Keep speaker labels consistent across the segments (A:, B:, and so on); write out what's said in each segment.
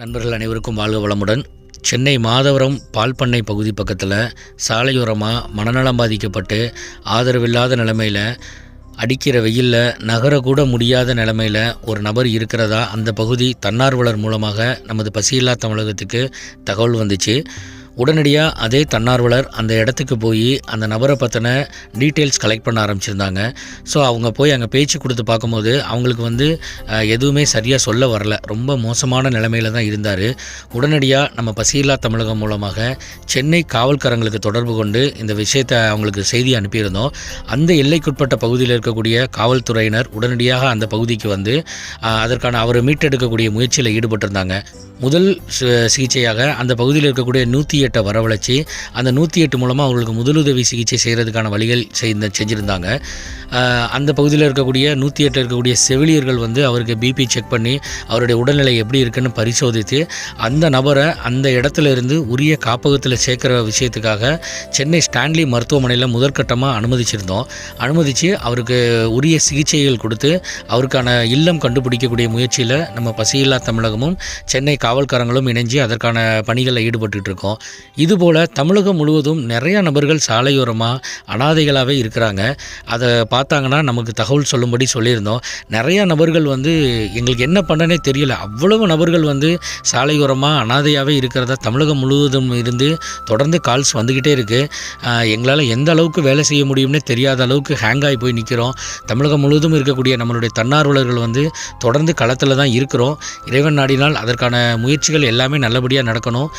A: நண்பர்கள் அனைவருக்கும் வாழ்க வளமுடன். சென்னை மாதவரம் பால் பண்ணை பகுதி பக்கத்தில் சாலையோரமாக மனநலம் பாதிக்கப்பட்டு ஆதரவில்லாத நிலமையில் அடிக்கிற வெயிலில் நகரக்கூட முடியாத நிலமையில் ஒரு நபர் இருக்கிறதா? அந்த பகுதி தன்னார்வலர் மூலமாக நமது பசியில்லா தமிழகத்துக்கு தகவல் வந்துச்சு. உடனடியாக அதே தன்னார்வலர் அந்த இடத்துக்கு போய் அந்த நபரை பற்றின டீட்டெயில்ஸ் கலெக்ட் பண்ண ஆரம்பிச்சிருந்தாங்க. ஸோ அவங்க போய் அங்கே பேச்சு கொடுத்து பார்க்கும்போது அவங்களுக்கு வந்து எதுவுமே சரியாக சொல்ல வரல. ரொம்ப மோசமான நிலைமையில் தான் இருந்தார். உடனடியாக நம்ம பசியில்லா தமிழகம் மூலமாக சென்னை காவல்காரங்களுக்கு தொடர்பு கொண்டு இந்த விஷயத்தை அவங்களுக்கு செய்தி அனுப்பியிருந்தோம். அந்த எல்லைக்குட்பட்ட பகுதியில் இருக்கக்கூடிய காவல்துறையினர் உடனடியாக அந்த பகுதிக்கு வந்து அதற்கான அவரை மீட்டெடுக்கக்கூடிய முயற்சியில் ஈடுபட்டிருந்தாங்க. முதல் சிகிச்சையாக அந்த பகுதியில் இருக்கக்கூடிய நூற்றி எட்டை வரவழைச்சி அந்த நூற்றி எட்டு மூலமாக அவங்களுக்கு முதலுதவி சிகிச்சை செய்கிறதுக்கான வழிகள் செய்த செஞ்சுருந்தாங்க. அந்த பகுதியில் இருக்கக்கூடிய நூற்றி எட்டு இருக்கக்கூடிய செவிலியர்கள் வந்து அவருக்கு பிபி செக் பண்ணி அவருடைய உடல்நிலை எப்படி இருக்குன்னு பரிசோதித்து அந்த நபரை அந்த இடத்துல இருந்து உரிய காப்பகத்தில் சேர்க்குற விஷயத்துக்காக சென்னை ஸ்டான்லி மருத்துவமனையில் முதற்கட்டமாக அனுமதிச்சிருந்தோம். அனுமதித்து அவருக்கு உரிய சிகிச்சைகள் கொடுத்து அவருக்கான இல்லம் கண்டுபிடிக்கக்கூடிய முயற்சியில் நம்ம பசியில்லா தமிழகமும் சென்னை காவல்காரங்களும் இணைஞ்சு அதற்கான பணிகளில் ஈடுபட்டு இருக்கோம் இதுபோல் தமிழகம் முழுவதும் நிறையா நபர்கள் சாலையோரமாக அனாதைகளாகவே இருக்கிறாங்க. அதை பார்த்தாங்கன்னா நமக்கு தகவல் சொல்லும்படி சொல்லியிருந்தோம். நிறையா நபர்கள் வந்து எங்களுக்கு என்ன பண்ணனே தெரியல. அவ்வளவு நபர்கள் வந்து சாலையோரமாக அனாதையாகவே இருக்கிறதா தமிழகம் முழுவதும் இருந்து தொடர்ந்து கால்ஸ் வந்துக்கிட்டே இருக்குது எங்களால் எந்த அளவுக்கு வேலை செய்ய முடியும்னே தெரியாத அளவுக்கு ஹேங் ஆகி போய் நிற்கிறோம் தமிழகம் முழுவதும் இருக்கக்கூடிய நம்மளுடைய தன்னார்வலர்கள் வந்து தொடர்ந்து களத்தில் தான் இருக்கிறோம். இறைவன் நாடினால் அதற்கான முயற்சிகள் எல்லாமே நல்லபடியாக நடக்கணும்.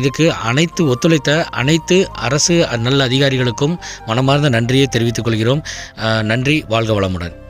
A: இதுக்கு அனைத்து ஒத்துழைத்த அனைத்து அரசு நல்ல அதிகாரிகளுக்கும் மனமார்ந்த நன்றியை தெரிவித்துக் கொள்கிறோம். நன்றி வாழ்க வளமுடன்.